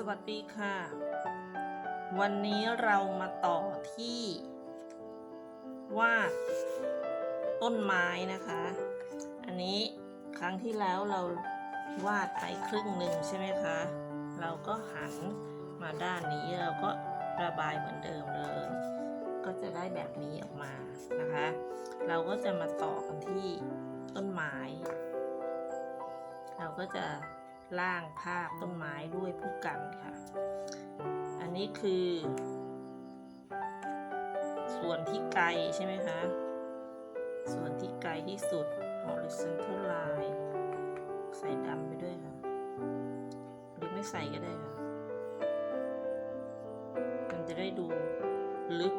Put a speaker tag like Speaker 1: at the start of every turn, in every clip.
Speaker 1: สวัสดีค่ะ วันนี้เรามาต่อที่วาดต้นไม้นะคะ อันนี้ครั้งที่แล้วเราวาดไปครึ่งหนึ่งใช่ไหมคะ เราก็หันมาด้านนี้เราก็ระบายเหมือนเดิมเลย ก็จะได้แบบนี้ออกมานะคะ เราก็จะมาต่อกันที่ต้นไม้ เราก็จะ ล่างภาพต้นไม้ด้วยผู้กันค่ะ อันนี้คือ ส่วนที่ไกลใช่ไหมคะ ส่วนที่ไกลที่สุด horizontal line ใส่ดำไปด้วยค่ะ หรือไม่ใส่ก็ได้ค่ะ มันจะได้ดูลึก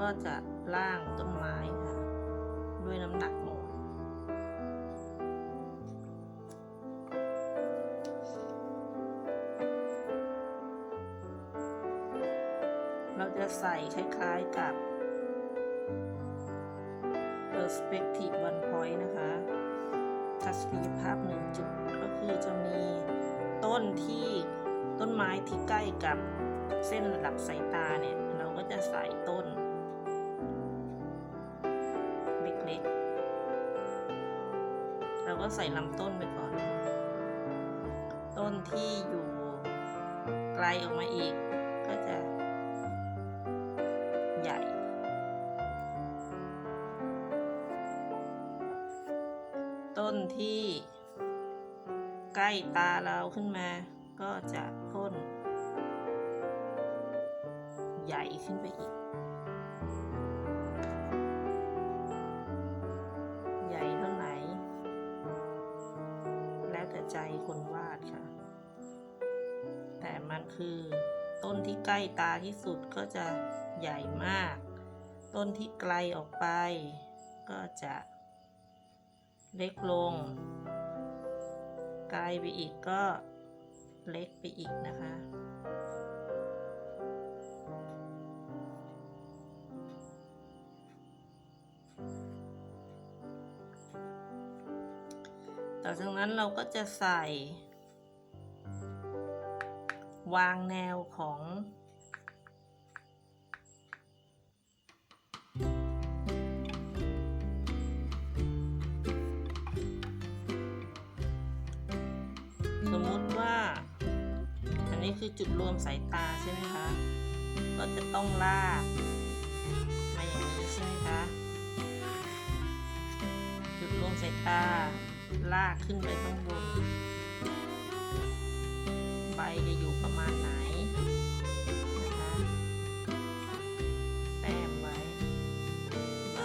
Speaker 1: ก็จะล่างต้นไม้ค่ะ ด้วยน้ำหนักหน่วงเราจะใส่คล้ายๆกับ perspective one point นะคะทัศนียภาพหนึ่งจุดก็คือจะมีต้นที่ต้นไม้ที่ใกล้กับเส้นระดับสายตาเนี่ย เราก็จะใส่ต้น เราก็ใส่ลำต้นไปก่อน ต้นที่อยู่ไกลออกมาอีก ก็จะใหญ่ ต้นที่ใกล้ตาเราขึ้นมา ก็จะต้น ใหญ่ขึ้นไปอีก มันคือ ต้นที่ใกล้ตาที่สุดก็จะใหญ่มาก ต้นที่ไกลออกไป ก็จะเล็กลง ไกลไปอีกก็เล็กไปอีกนะคะต่อจากนั้นเราก็จะใส่ วางแนวของสมมุติว่า อันนี้คือจุดรวมสายตาใช่ไหมคะ ก็จะต้องลากมาอย่างนี้ใช่ไหมคะ จุดรวมสายตาลากขึ้นไปข้างบน จะอยู่ประมาณไหนนะคะแต้มไว้ใบ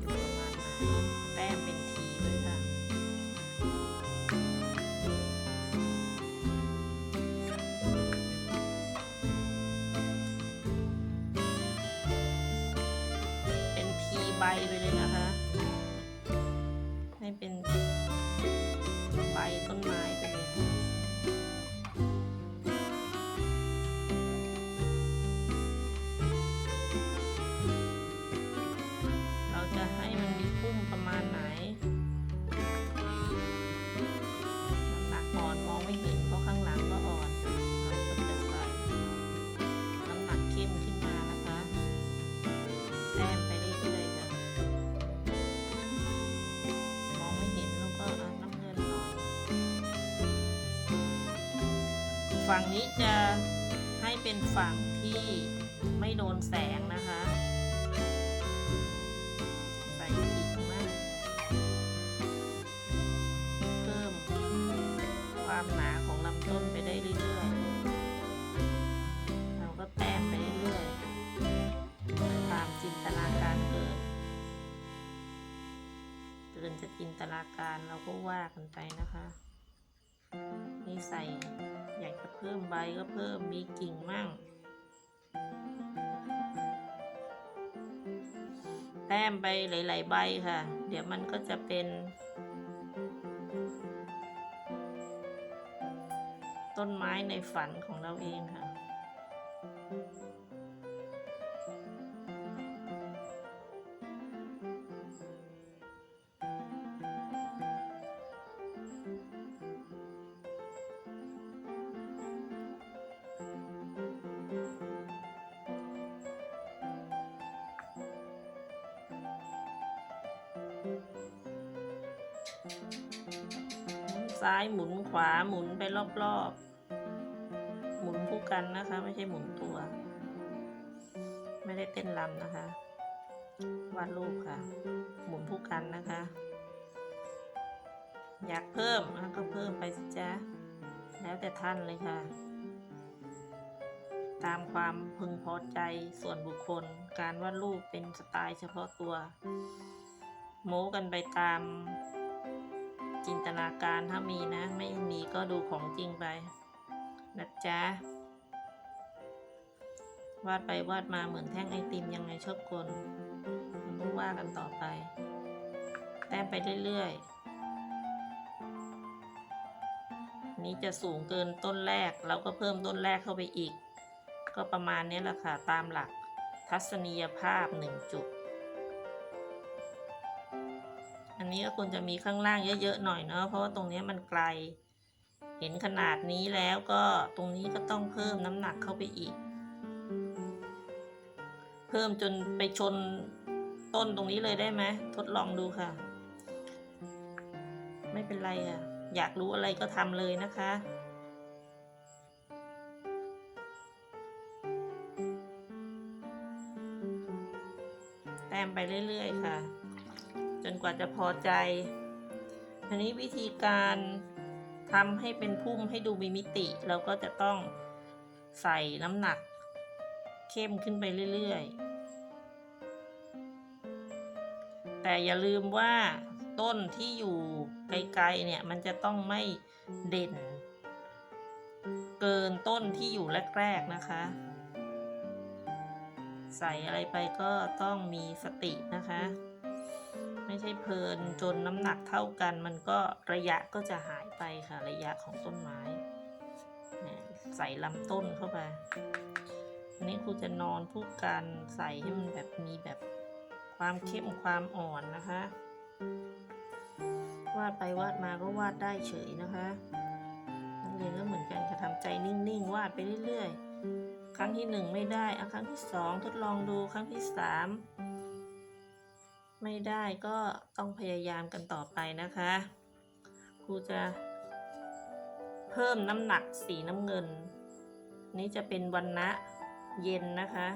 Speaker 1: อยู่ประมาณไหนแต้มเป็นทีด้วยค่ะเป็นทีใบไปเลยนะ ฝั่งนี้จะให้เป็นฝั่งที่ไม่โดนแสงนะคะใส่กิ่งมากเพิ่มความหนาของลำต้นไปได้เรื่อยๆเราก็แต้มไปเรื่อยๆตามจินตนาการเกิดเกินจะจินตนาการเราก็ว่ากันไปนะคะนี่ใส่ อยากจะเพิ่มใบก็เพิ่มมีกิ่งมั่ง แต้มไปหลาย ๆ ใบค่ะ เดี๋ยวมันก็จะเป็น ต้นไม้ในฝันของเราเองค่ะ ซ้ายหมุนขวาหมุนไปรอบๆ หมุนคู่กันนะคะ ไม่ใช่หมุนตัว ไม่ได้เต้นรำนะคะ วาดรูปค่ะ หมุนคู่กันนะคะ อยากเพิ่มอะก็เพิ่มไปสิจ๊ะแล้วแต่ท่านเลยค่ะ ตามความพึงพอใจส่วนบุคคล การวาดรูปเป็นสไตล์เฉพาะตัว โม้กันไปตาม จินตนาการถ้ามีนะ ไม่มีก็ดูของจริงไปนะจ๊ะวาดไปวาดมาเหมือนแท่งไอติมยังไงชอบกลมันต้องว่ากันต่อไป แต้มไปเรื่อยๆนี้จะสูงเกินต้นแรกเราก็เพิ่มต้นแรกเข้าไปอีก ก็ประมาณนี้แหละค่ะ ตามหลักทัศนียภาพหนึ่งจุด อันนี้ก็ควรจะมีข้างล่างเยอะๆหน่อยเนาะเพราะว่าตรงนี้มันไกล เห็นขนาดนี้แล้วก็ตรงนี้ก็ต้องเพิ่มน้ำหนักเข้าไปอีก เพิ่มจนไปชนต้นตรงนี้เลยได้ไหมทดลองดูค่ะ ไม่เป็นไรอะ อยากรู้อะไรก็ทำเลยนะคะแต้มไปเรื่อย ๆ ค่ะ จนกว่าจะพอใจอันนี้วิธีการทำให้เป็นพุ่มให้ดูมีมิติ เราก็จะต้องใส่น้ำหนัก เข้มขึ้นไปเรื่อยๆ แต่อย่าลืมว่าต้นที่อยู่ไกลๆเนี่ยมันจะต้องไม่เด่น เกินต้นที่อยู่แรกๆนะคะ ใส่อะไรไปก็ต้องมีสตินะคะ ไม่ใช่เพลินจนน้ำหนักเท่ากัน มันก็ระยะก็จะหายไปค่ะ ระยะของต้นไม้เนี่ยใส่ลำต้นเข้าไปอันนี้ครูจะนอนผู้การใส่ให้มันแบบมีแบบความเข้มความอ่อนนะคะ วาดไปวาดมาก็วาดได้เฉยนะคะนักเรียนก็เหมือนกันค่ะทำใจนิ่งๆ วาดไปเรื่อยๆ ครั้งที่หนึ่งไม่ได้อะครั้งที่สองทดลองดูครั้งที่สาม ไม่ได้ก็ต้องพยายามกันต่อไปนะคะครูจะเพิ่มน้ำหนักสีน้ำเงิน นี้จะเป็นวันนะเย็นนะคะ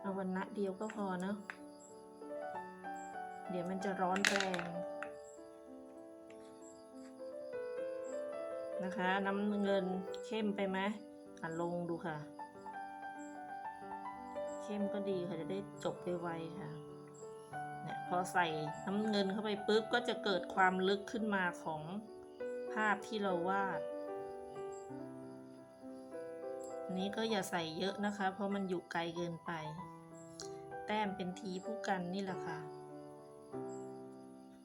Speaker 1: เอาวันนะเดียวก็พอเนาะเดี๋ยวมันจะร้อนแรงนะคะ น้ำเงินเข้มไปไหมอะลงดูค่ะ เข้มก็ดีค่ะ จะได้จบไวๆค่ะ พอใส่น้ำเงินเข้าไปปุ๊บก็จะเกิดความลึกขึ้นมาของภาพที่เราวาดนนี้ก็อย่าใส่เยอะนะคะ เพราะมันอยู่ไกลเกินไป แต้มเป็นทีผู้กันนี่แหละค่ะ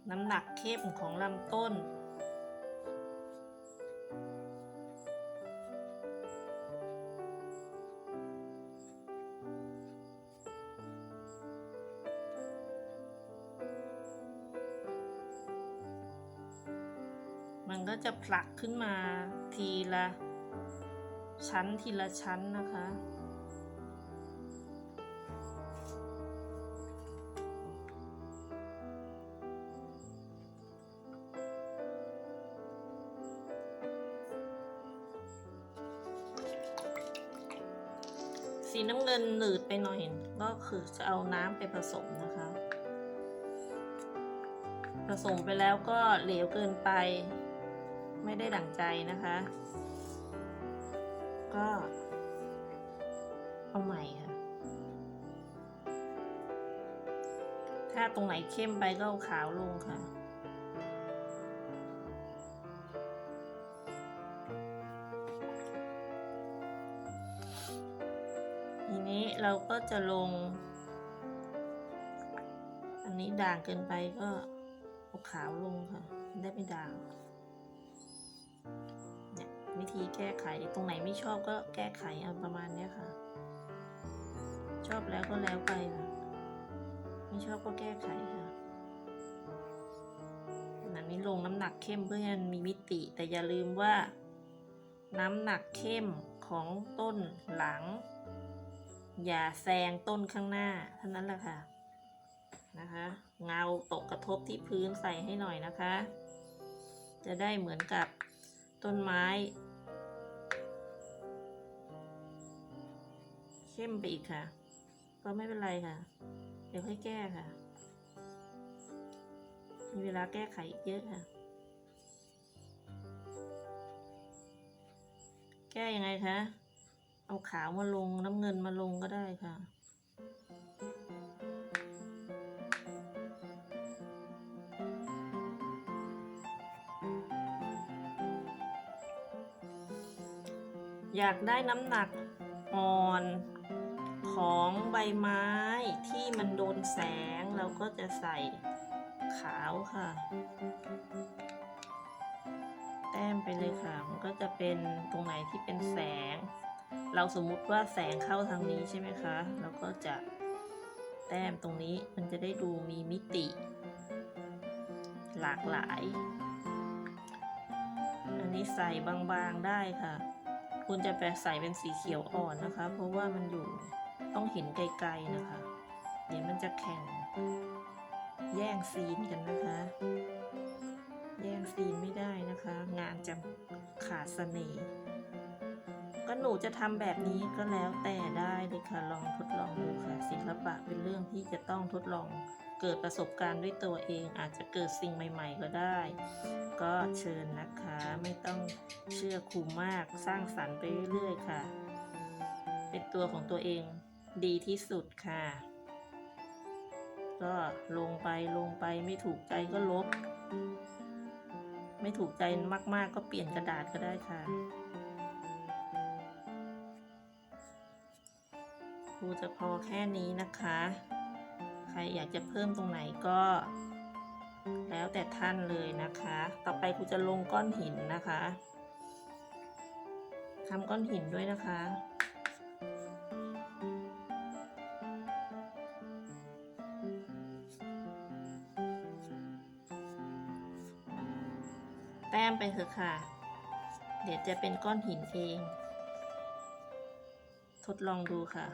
Speaker 1: น้ำหนักเข้มของลำต้น จะผลักขึ้นมาทีละชั้นทีละชั้นนะคะสีน้ำเงินหนืดไปหน่อยก็คือจะเอาน้ำไปผสมนะคะ ผสมไปแล้วก็เหลวเกินไป ไม่ได้ดั่งใจนะคะ ก็ เอาใหม่ค่ะ ถ้าตรงไหนเข้มไปก็เอาขาวลงค่ะทีนี้เราก็จะลง อันนี้ด่างเกินไปก็เอาขาวลงค่ะ ได้ไม่ด่าง วิธีแก้ไข ตรงไหนไม่ชอบก็แก้ไขเอาประมาณนี้ค่ะ ชอบแล้วก็แล้วไปค่ะไม่ชอบก็แก้ไขค่ะอันนี้ลงน้ำหนักเข้มเพื่อให้มันมีมิติ แต่อย่าลืมว่า น้ำหนักเข้มของต้นหลัง อย่าแซงต้นข้างหน้าเท่านั้นแหละค่ะนะคะเงาตกกระทบที่พื้นใส่ให้หน่อยนะคะ จะได้เหมือนกับต้นไม้ เข้มไปอีกค่ะ ก็ไม่เป็นไรค่ะ เดี๋ยวค่อยแก้ค่ะ มีเวลาแก้ไขอีกเยอะค่ะ แก้ยังไงคะ เอาขาวมาลงน้ำเงินมาลงก็ได้ค่ะอยากได้น้ำหนักอ่อน ของใบไม้ที่มันโดนแสงเราก็จะใส่ขาวค่ะ แต้มไปเลยค่ะ มันก็จะเป็นตรงไหนที่เป็นแสง เราสมมุติว่าแสงเข้าทางนี้ใช่ไหมคะเราก็จะแต้มตรงนี้มันจะได้ดูมีมิติ หลากหลาย อันนี้ใส่บางๆได้ค่ะ คุณจะไปลใส่เป็นสีเขียวอ่อนนะคะ เพราะว่ามันอยู่ ต้องเห็นไกลๆนะคะ เดี๋ยวมันจะแข่ง แย่งซีนกันนะคะ แย่งซีนไม่ได้นะคะ งานจะขาดเสน่ห์ก็หนูจะทำแบบนี้ก็แล้วแต่ได้เลยค่ะลองทดลองดูค่ะศิลปะเป็นเรื่องที่จะต้องทดลองเกิดประสบการณ์ด้วยตัวเองอาจจะเกิดสิ่งใหม่ ๆ ก็ได้ ก็เชิญนะคะไม่ต้องเชื่อครูมากสร้างสรรค์ไปเรื่อยๆค่ะ เป็นตัวของตัวเอง ดีที่สุดค่ะ ก็ลงไปลงไปไม่ถูกใจก็ลบ ไม่ถูกใจมาก ๆ ก็เปลี่ยนกระดาษก็ได้ค่ะครูจะพอแค่นี้นะคะ ใครอยากจะเพิ่มตรงไหนก็ แล้วแต่ท่านเลยนะคะ ต่อไปครูจะลงก้อนหินนะคะทำก้อนหินด้วยนะคะ แต้มไปเถอะค่ะ เดี๋ยวจะเป็นก้อนหินเอง ทดลองดูค่ะ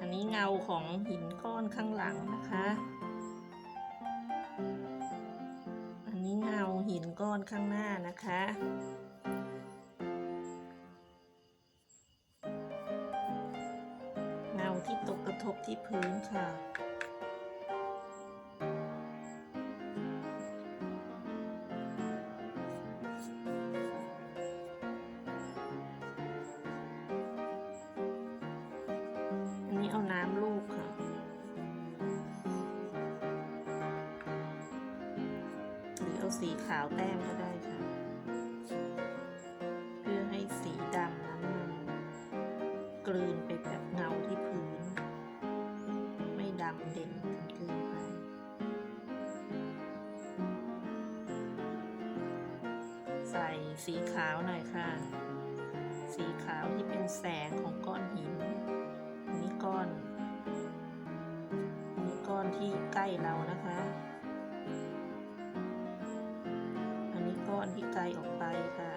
Speaker 1: อันนี้เงาของหินก้อนข้างหลังนะคะ อันนี้เงาหินก้อนข้างหน้านะคะ บที่พื้นค่ะ ใส่สีขาวหน่อยค่ะ สีขาวที่เป็นแสงของก้อนหินอันนี้ก้อนอันนี้ก้อนที่ใกล้เรานะคะ อันนี้ก้อนที่ไกลออกไปค่ะ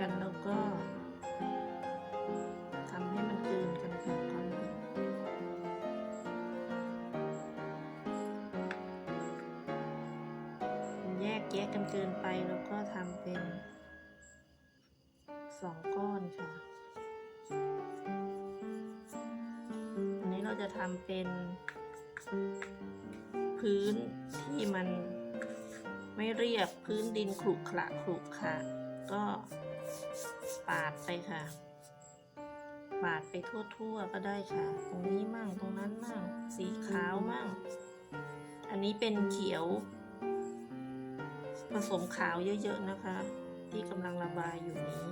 Speaker 1: กันแล้วก็ทำให้มันกลืนกันค่ะก้อนหินมันแยกแยกกันเกินไปแล้วก็ทำเป็นสองก้อนค่ะ อันนี้เราจะทำเป็นพื้นที่มันไม่เรียบพื้นดินขรุขระขรุขระก็ ปาดไปค่ะ ปาดไปทั่วๆก็ได้ค่ะ ตรงนี้มั่งตรงนั้นมั่ง สีขาวมั่ง อันนี้เป็นเขียว ผสมขาวเยอะๆนะคะ ที่กำลังระบายอยู่นี้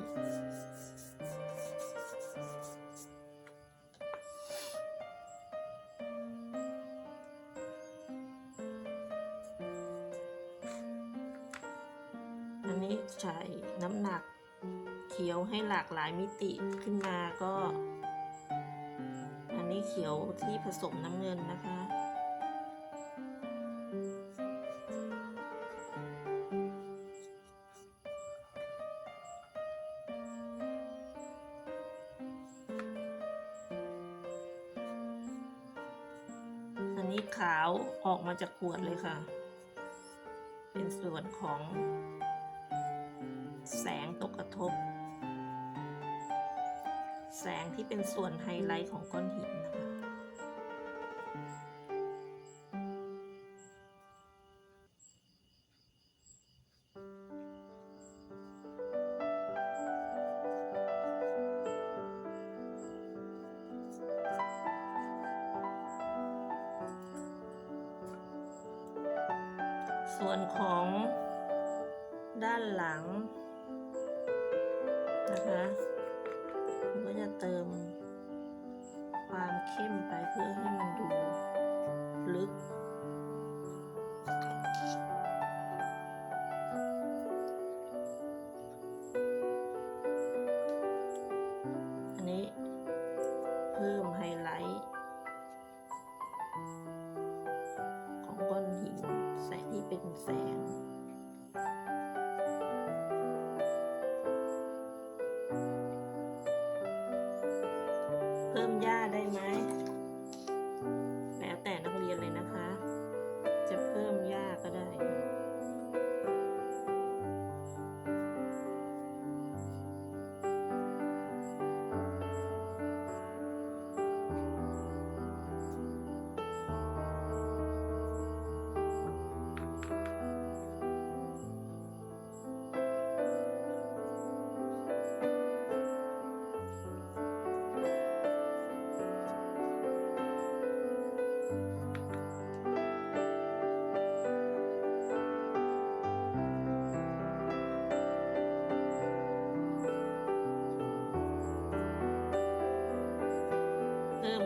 Speaker 1: อันนี้ใช้น้ำหนัก เขียวให้หลากหลายมิติขึ้นมาก็ อันนี้เขียวที่ผสมน้ำเงินนะคะอันนี้ขาวออกมาจากขวดเลยค่ะ เป็นส่วนของ แสงตกกระทบ แสงที่เป็นส่วนไฮไลท์ของก้อนหินนะคะ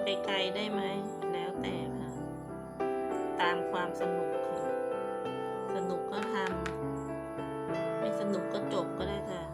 Speaker 1: ไปไกลได้ไหม แล้วแต่ค่ะ ตามความสนุกค่ะ สนุกก็ทำ ไม่สนุกก็จบก็ได้ค่ะ